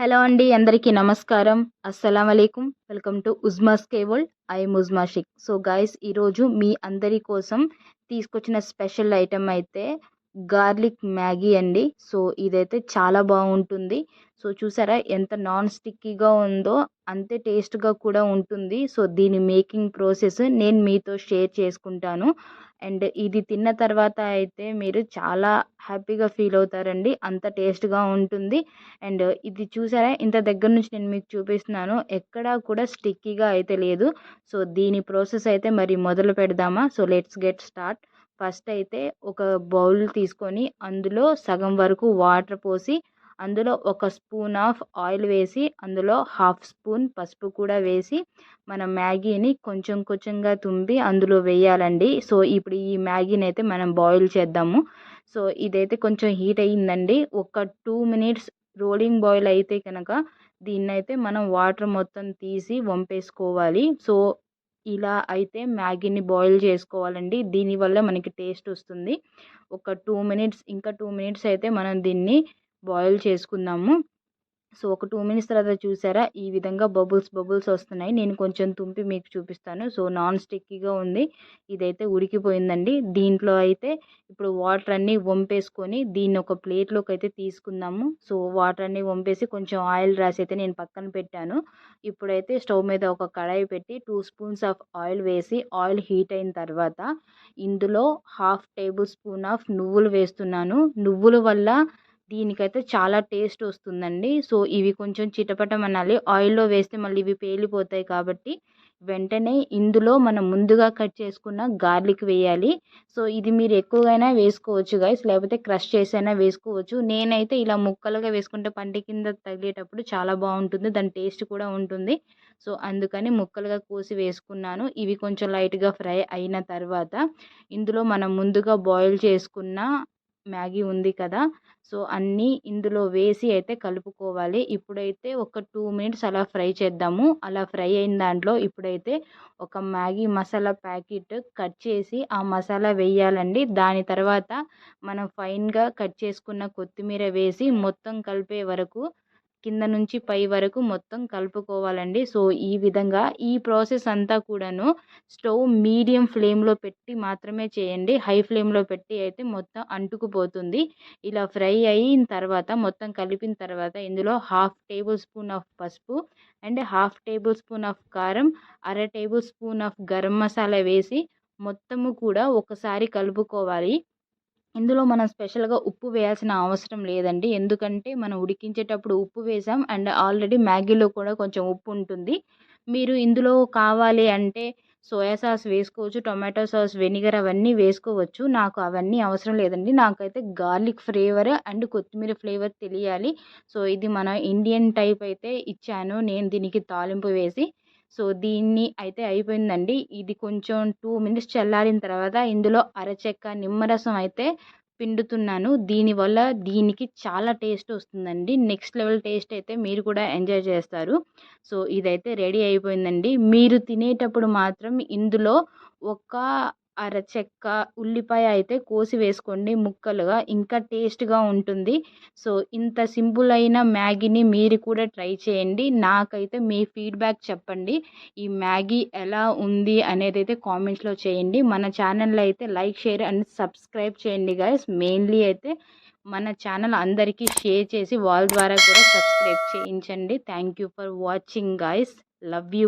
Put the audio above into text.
Hello అండి అందరికీ నమస్కారం. అస్సలం అలైకుం. Welcome to Uzma's Keval. I Uzma Shaikh. So guys ఈరోజు మీ అందరి కోసం తీసుకొచ్చిన స్పెషల్ ఐటెం అయితే గార్లిక్ మ్యాగీ అండి. సో ఇదైతే చాలా బాగుంటుంది. సో చూసారా ఎంత నాన్ స్టిక్కీగా ఉందో అంతే టేస్ట్గా కూడా ఉంటుంది. సో దీని మేకింగ్ ప్రాసెస్ నేను మీతో షేర్ చేసుకుంటాను. అండ్ ఇది తిన్న తర్వాత అయితే మీరు చాలా హ్యాపీగా ఫీల్ అవుతారండి. అంత టేస్ట్గా ఉంటుంది. అండ్ ఇది చూసారా ఇంత దగ్గర నుంచి నేను మీకు చూపిస్తున్నాను. ఎక్కడా కూడా స్టిక్కీగా అయితే లేదు. సో దీని ప్రాసెస్ అయితే మరి మొదలు పెడదామా? So let's get start. First అయితే ఒక బౌల్ తీసుకొని అందులో సగం వరకు వాటర్ పోసి అందులో ఒక స్పూన్ ఆఫ్ ఆయిల్ వేసి అందులో హాఫ్ స్పూన్ పసుపు కూడా వేసి మన మ్యాగీని కొంచెం కొంచెంగా తుంపి అందులో వేయాలండి. సో ఇప్పుడు ఈ మ్యాగీని అయితే మనం బాయిల్ చేద్దాము. సో ఇదైతే కొంచెం హీట్ అయ్యిందండి. ఒక టూ మినిట్స్ రోలింగ్ బాయిల్ అయితే కనుక దీన్నైతే మనం వాటర్ మొత్తం తీసి వంపేసుకోవాలి. సో ఇలా అయితే మ్యాగీని బాయిల్ చేసుకోవాలండి. దీనివల్ల మనకి టేస్ట్ వస్తుంది. ఒక టూ మినిట్స్ ఇంకా టూ మినిట్స్ అయితే మనం దీన్ని బాయిల్ చేసుకుందాము. సో ఒక టూ మినిట్స్ తర్వాత చూసారా? ఈ విధంగా బబుల్స్ బబుల్స్ వస్తున్నాయి. నేను కొంచెం తుంపి మీకు చూపిస్తాను. సో నాన్ స్టిక్కీగా ఉంది. ఇదైతే ఉడికిపోయిందండి. దీంట్లో అయితే ఇప్పుడు వాటర్ అన్నీ వంపేసుకొని దీన్ని ఒక ప్లేట్లోకి అయితే తీసుకుందాము. సో వాటర్ అన్నీ వంపేసి కొంచెం ఆయిల్ రాసి అయితే నేను పక్కన పెట్టాను. ఇప్పుడైతే స్టవ్ మీద ఒక కడాయి పెట్టి టూ స్పూన్స్ ఆఫ్ ఆయిల్ వేసి ఆయిల్ హీట్ అయిన తర్వాత ఇందులో హాఫ్ టేబుల్ స్పూన్ ఆఫ్ నువ్వులు వేస్తున్నాను. నువ్వుల వల్ల దీనికైతే చాలా టేస్ట్ వస్తుందండి. సో ఇవి కొంచెం చిటపటమనాలి ఆయిల్లో వేస్తే మళ్ళీ ఇవి పేలిపోతాయి కాబట్టి వెంటనే ఇందులో మనం ముందుగా కట్ చేసుకున్న గార్లిక్ వేయాలి. సో ఇది మీరు ఎక్కువగా వేసుకోవచ్చు గైస్ లేకపోతే క్రష్ చేసైనా వేసుకోవచ్చు. నేనైతే ఇలా ముక్కలుగా వేసుకుంటే పంటి కింద తగిలేటప్పుడు చాలా బాగుంటుంది. దాని టేస్ట్ కూడా ఉంటుంది. సో అందుకని ముక్కలుగా కోసి వేసుకున్నాను. ఇవి కొంచెం లైట్గా ఫ్రై అయిన తర్వాత ఇందులో మనం ముందుగా బాయిల్ చేసుకున్న మ్యాగీ ఉంది కదా! సో అన్నీ ఇందులో వేసి అయితే కలుపుకోవాలి. ఇప్పుడైతే ఒక టూ మినిట్స్ అలా ఫ్రై చేద్దాము. అలా ఫ్రై అయిన దాంట్లో ఇప్పుడైతే ఒక మ్యాగీ మసాలా ప్యాకెట్ కట్ చేసి ఆ మసాలా వేయాలండి. దాని తర్వాత మనం ఫైన్గా కట్ చేసుకున్న కొత్తిమీర వేసి మొత్తం కలిపే వరకు కింద నుంచి పై వరకు మొత్తం కలుపుకోవాలండి. సో ఈ విధంగా ఈ ప్రాసెస్ అంతా కూడాను స్టవ్ మీడియం ఫ్లేమ్లో పెట్టి మాత్రమే చేయండి. హై ఫ్లేమ్లో పెట్టి అయితే మొత్తం అంటుకుపోతుంది. ఇలా ఫ్రై అయిన తర్వాత మొత్తం కలిపిన తర్వాత ఇందులో హాఫ్ టేబుల్ స్పూన్ ఆఫ్ పసుపు and half tablespoon of కారం అర tablespoon of garam masala వేసి మొత్తము కూడా ఒకసారి కలుపుకోవాలి. ఇందులో మనం స్పెషల్గా ఉప్పు వేయాల్సిన అవసరం లేదండి. ఎందుకంటే మనం ఉడికించేటప్పుడు ఉప్పు వేసాం. అండ్ ఆల్రెడీ మ్యాగీలో కూడా కొంచెం ఉప్పు ఉంటుంది. మీరు ఇందులో కావాలి అంటే సోయా సాస్ వేసుకోవచ్చు టొమాటో సాస్ వెనిగర్ అవన్నీ వేసుకోవచ్చు. నాకు అవన్నీ అవసరం లేదండి. నాకైతే గార్లిక్ ఫ్లేవర్ అండ్ కొత్తిమీర ఫ్లేవర్ తెలియాలి. సో ఇది మన ఇండియన్ టైప్ అయితే ఇచ్చాను. నేను దీనికి తాలింపు వేసి సో దీన్ని అయితే అయిపోయిందండి. ఇది కొంచెం టూ మినిట్స్ చల్లారిన తర్వాత ఇందులో అరచెక్క నిమ్మరసం అయితే పిండుతున్నాను. దీనివల్ల దీనికి చాలా టేస్ట్ వస్తుందండి. నెక్స్ట్ లెవెల్ టేస్ట్ అయితే మీరు కూడా ఎంజాయ్ చేస్తారు. సో ఇదైతే రెడీ అయిపోయిందండి. మీరు తినేటప్పుడు మాత్రం ఇందులో ఒక అర చెక్క ఉల్లిపాయ అయితే కోసి వేసుకోండి ముక్కలుగా. ఇంకా టేస్ట్గా ఉంటుంది. సో ఇంత సింపుల్ అయిన మ్యాగీని మీరు కూడా ట్రై చేయండి. నాకైతే మీ ఫీడ్బ్యాక్ చెప్పండి. ఈ మ్యాగీ ఎలా ఉంది అనేది అయితే కామెంట్స్లో చేయండి. మన ఛానల్లో అయితే లైక్ షేర్ అండ్ సబ్స్క్రైబ్ చేయండి గాయస్. మెయిన్లీ అయితే మన ఛానల్ అందరికీ షేర్ చేసి వాళ్ళ ద్వారా కూడా సబ్స్క్రైబ్ చేయించండి. Thank you for watching guys. Love you